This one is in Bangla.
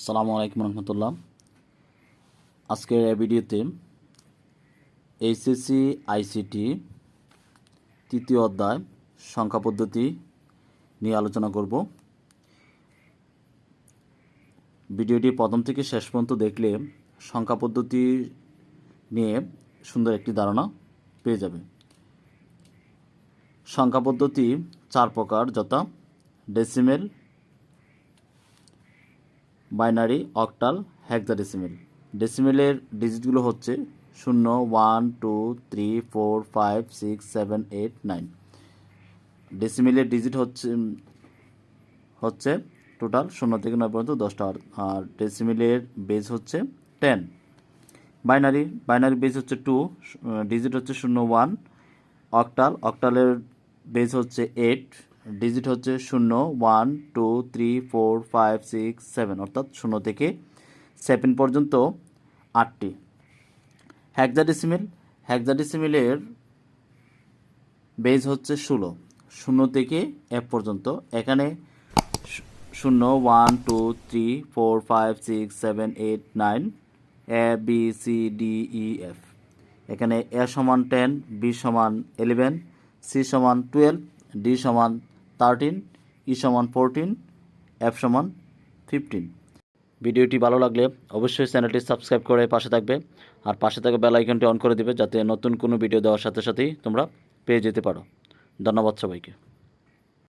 আসসালামু আলাইকুম রহমতুল্লাহ। আজকের এই ভিডিওতে এইচএসসি, আইসিটি তৃতীয় অধ্যায় সংখ্যা পদ্ধতি নিয়ে আলোচনা করব। ভিডিওটি প্রথম থেকে শেষ পর্যন্ত দেখলে সংখ্যা পদ্ধতি নিয়ে সুন্দর একটি ধারণা পেয়ে যাবে। সংখ্যা পদ্ধতি চার প্রকার, যথা ডেসিমেল বাইনারি, অক্টাল, হেক্সাডেসিমেল। ডেসিমেলের ডিজিটগুলো হচ্ছে শূন্য, one, two, three, four, five, six, seven, eight, nine. ডেসিমেলের digit হচ্ছে হচ্ছে টোটাল শূন্য থেকে নয় পর্যন্ত দশটা, আর- ডেসিমেলের বেজ হচ্ছে টেন। বাইনারি বাইনারি বেজ হচ্ছে টু ডিজিট হচ্ছে শূন্য, ওয়ান, অক্টাল, অক্টালের বেজ হচ্ছে এইট ডিজিট হচ্ছে শূন্য one two three four five six seven অর্থাৎ শূন্য থেকে সেভেন পর্যন্ত আটটি। হ্যাকজাডেসিমেল হ্যাকজাডেসিমেলের বেজ হচ্ছে ষোলো, শূন্য থেকে এক পর্যন্ত। এখানে শূন্য one two three four five six seven eight nine A B C D E F এখানে এ সমান টেন বি সমান ইলেভেন সি সমান টুয়েলভ ডি সমান থার্টিন ই সমান ফোরটিন এফ সমান ফিফটিন ভিডিওটি ভালো লাগলে অবশ্যই চ্যানেলটি সাবস্ক্রাইব করে পাশে থাকবে আর পাশে থাকা বেল আইকনটি অন করে দিবে যাতে নতুন কোনো ভিডিও দেওয়ার সাথে সাথেই তোমরা পেয়ে যেতে পারো। ধন্যবাদ সবাইকে।